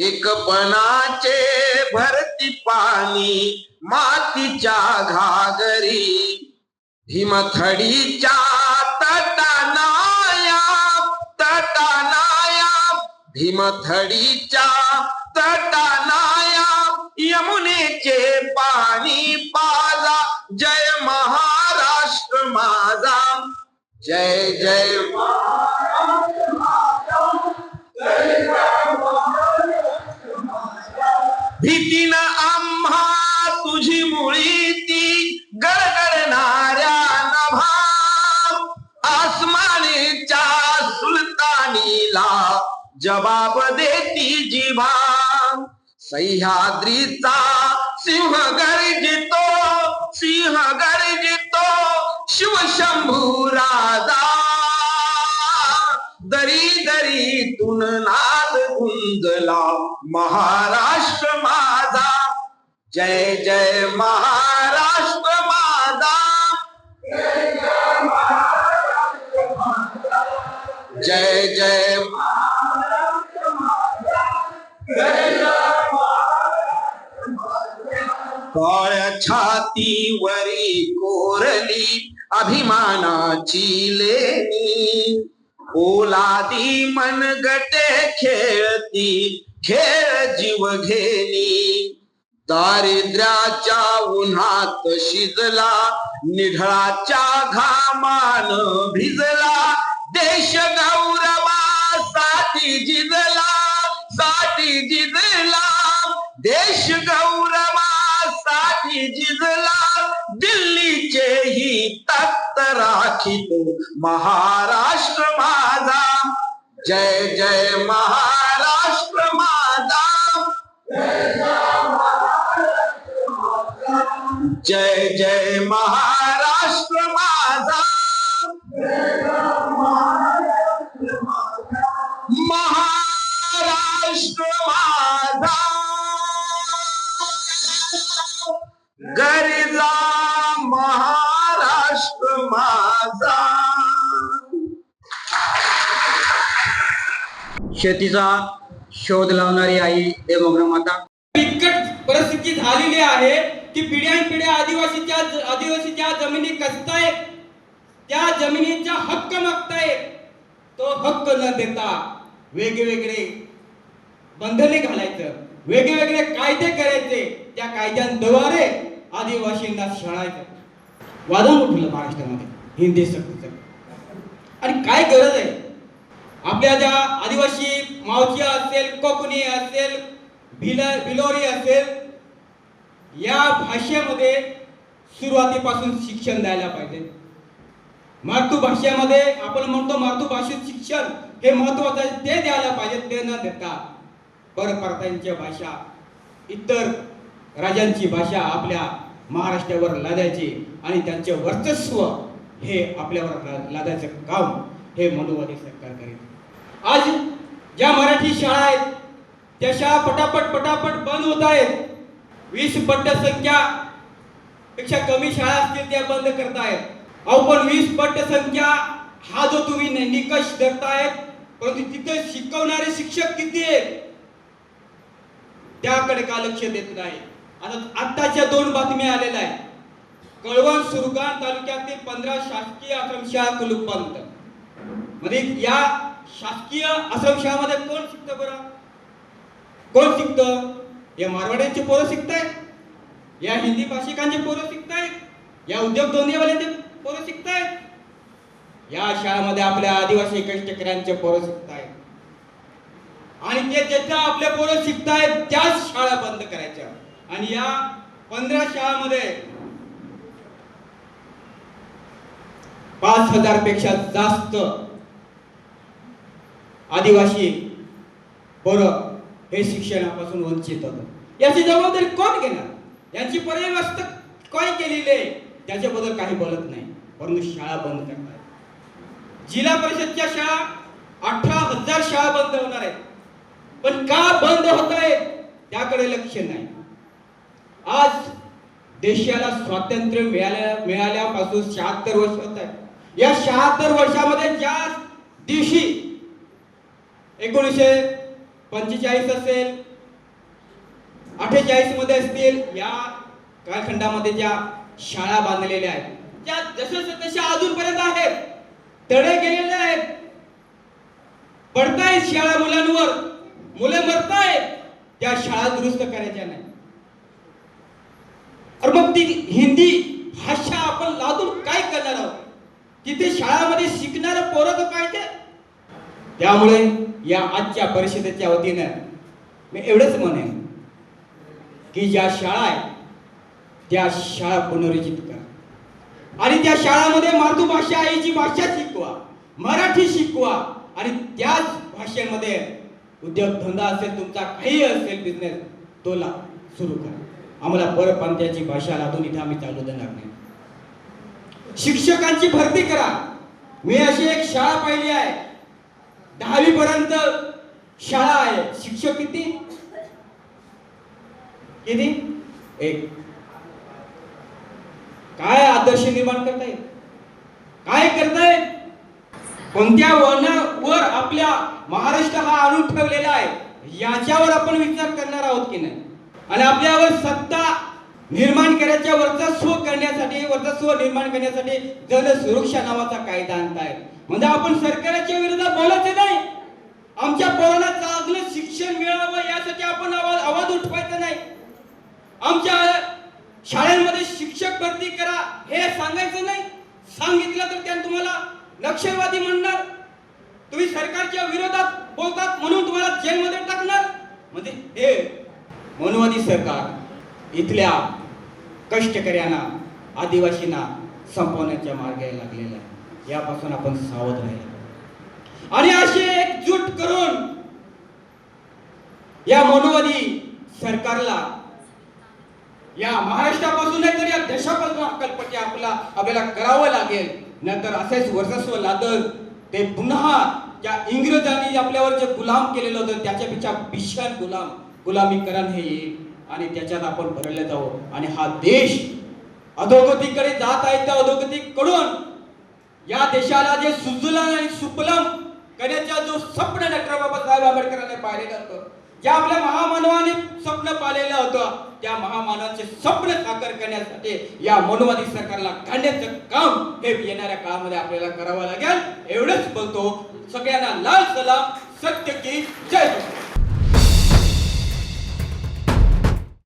एकपणाचे भरती पाणी मातीच्या घागरी. भीमथडीच्या तटानाया तटानाया. भीमथडीच्या तटानाया यमुनेचे पाणी पाजा. जय महाराष्ट्र माझा. जय जय. भीतीनं आम्हा तुझी मुळी ती गडगडणाऱ्या नभा. आसमानीच्या सुलतानीला जबाब देती जिभा. सह्याद्रीचा सिंह गर्जितो सिंह गर्जितो शिवशंभू राजा. दरी दरीतून नाद गुंजला. महाराष्ट्र माझा. जय जय महाराष्ट्र माझा. जय जय काळ्या छातीवरी कोरली. अभिमानाची लेणी. ओलादी मनगटे खेळती खेळ जीव घेणी. दारिद्र्याच्या उन्हात शिजला निढळाच्या घामान भिजला. देश गौरवासाठी जिजला साठी जिजला. देश गौरवासाठी जिजला दिल्लीचे ही तख्त राखितो. महाराष्ट्र माझा. जय जय महाराष्ट्र माझा. जय जय महाराष्ट्र माझा. महाराष्ट्र माझा. गरीजा माझा. शेतीचा शोध लावणारी आई देवग्र माता. बिकट परिस्थिती झालेली आहे की पिढ्यानपिढ्या आदिवासीच्या आदिवासीच्या जमिनी कसतायत. त्या जमिनीचा हक्क मागतायत. तो हक्क न देता वेगवेगळे बंधने घालायचं वेगवेगळे कायदे करायचे त्या कायद्यांद्वारे आदिवासींना शणायचं वादन उठलं महाराष्ट्रामध्ये. हिंदी सक्तीचं आणि काय गरज आहे? आपल्या ज्या आदिवासी मावची असेल कोकणी असेल भिल भिलोरी असेल या भाषेमध्ये सुरुवातीपासून शिक्षण द्यायला पाहिजे. मातृभाषेमध्ये आपण म्हणतो मातृभाषेत शिक्षण हे महत्वाचं आहे. ते द्यायला पाहिजे ते न देता परप्रांतांच्या भाषा इतर राजांची भाषा आपल्या महाराष्ट्रावर लादायची आणि त्यांचे वर्चस्व हे आपल्यावर लादायचं काम हे मनोवादी सरकार करीत. आज ज्या मराठी शाळा आहेत त्या शाळा पटापट पटापट बंद होत आहेत. वीस पट संख्या पेक्षा कमी शाळा असतील त्या बंद करतायत अहो पण वीस पट संख्या हा जो तुम्ही निकष धरतायत परंतु तिथे शिकवणारे शिक्षक किती आहेत? त्याकडे का लक्ष देत नाही आता आत्ताच्या दोन बातम्या आलेल्या आहेत. कळवण सुरगाण तालुक्यातील पंधरा शासकीय आश्रमशाळा कुलूप बंदमध्ये म्हणजे या शासकीय आश्रमशाळामध्ये कोण शिकतं बरं? कोण शिकतं? या मारवाड्यांची पोरं शिकतायत. या हिंदी भाषिकांची पोरं शिकतायत. या उद्योग दोन्हीवाल्यांचे पोरं शिकतायत. या शाळेमध्ये आपल्या आदिवासी कष्टकऱ्यांचे पोरं शिकतायत. आणि ते ज्याच्या आपल्या पोरं शिकतायत त्याच शाळा बंद करायच्या. आणि या पंधरा शाळामध्ये पाच हजारपेक्षा जास्त आदिवासी बरं हे शिक्षणापासून वंचित होत याची जबाबदारी कोण घेणार? यांची पर्यवस्था काय केलेली आहे? त्याच्याबद्दल काही बोलत नाही परंतु शाळा बंद करतात. जिल्हा परिषदच्या शाळा अठरा हजार शाळा बंद होणार आहेत. पण का बंद होत आहेत? त्याकडे लक्ष नाही. आज देशाला स्वातंत्र्य मिळाल्या मिळाल्यापासून शहात्तर वर्ष होत आहे या शहात्तर वर्षामध्ये ज्या दिवशी एकोणीसशे पंचेचाळीस असेल अठ्ठेचाळीसमध्ये असतील या कालखंडामध्ये ज्या शाळा बांधलेल्या आहेत त्या जसं तशा अजूनपर्यंत आहेत तडे गेलेले आहेत. पडतायत शाळा मुलांवर मुलं मरतायत. त्या शाळा दुरुस्त करायच्या नाही अरे मग ती हिंदी भाषा आपण लादून काय करणार आहोत? तिथे शाळामध्ये शिकणारं पोरं तर पाहिजे. त्यामुळे या आजच्या परिषदेच्या वतीनं मी एवढंच म्हणेन की ज्या शाळा आहेत त्या शाळा पुनरुज्जीत करा. आणि त्या शाळामध्ये मातृभाषा आहे जी भाषा शिकवा मराठी शिकवा आणि त्याच भाषेमध्ये उद्योगधंदा असेल तुमचा काही असेल बिझनेस तो ला सुरू करा. आम्हाला परप्रांत्याची भाषा लादून इथे आम्ही चालू देणार नाही. शिक्षकांची भरती करा. मी अशी एक शाळा पाहिली आहे. दहावी पर्यंत शाळा आहे. शिक्षक किती? किती? एक. काय आदर्श निर्माण करताय? काय करताय? कोणत्या वळणावर आपल्या महाराष्ट्र हा आणून ठेवलेला आहे? याच्यावर आपण विचार करणार आहोत की नाही? आणि आपल्यावर सत्ता निर्माण करायच्या वर्चस्व करण्यासाठी वर्चस्व निर्माण करण्यासाठी जन सुरक्षा नावाचा कायदा आणतायत म्हणजे आपण सरकारच्या विरोधात बोलायचे नाही. आमच्या पोरांना चांगलं शिक्षण मिळावं यासाठी आपण आवाज आवाज उठवायचा नाही. आमच्या शाळांमध्ये शिक्षक भरती करा हे सांगायचं नाही. सांगितलं तर त्यानं तुम्हाला नक्षलवादी म्हणणार. तुम्ही सरकारच्या विरोधात बोलतात म्हणून तुम्हाला जेलमध्ये टाकणार. म्हणजे हे मनवादी सरकार इथल्या कष्टकऱ्यांना आदिवासींना संपवण्याच्या मार्गाला लागलेला आहे. यापासून आपण सावध राहिलं. आणि असे एकजूट करून या मनोवादी सरकारला या महाराष्ट्रापासून तर या देशापासून अक्कलपट्टी आपला आपल्याला करावं लागेल. नंतर असेच वर्चस्व लादल. ते पुन्हा त्या इंग्रजांनी आपल्यावर जे गुलाम केलेलं होतं त्याच्यापेक्षा भीषण गुलाम गुलामीकरण हे येईल आणि त्याच्यात आपण भरले जाऊ. आणि हा देश अधोगतीकडे जात आहे त्या अधोगतीकडून. या देशाला जे सुजलन आणि सुपलम करण्याचा जो स्वप्न डॉक्टर बाबासाहेब आंबेडकरांनी पाहिलेलं होतं ज्या आपल्या महामानवाने स्वप्न पाहिलेलं होतं त्या महामानवाचे स्वप्न साकार करण्यासाठी या मनोवादी सरकारला काढण्याचं काम हे येणाऱ्या काळामध्ये आपल्याला करावं लागेल. एवढंच बोलतो. सगळ्यांना लाल सलाम. सत्य की जय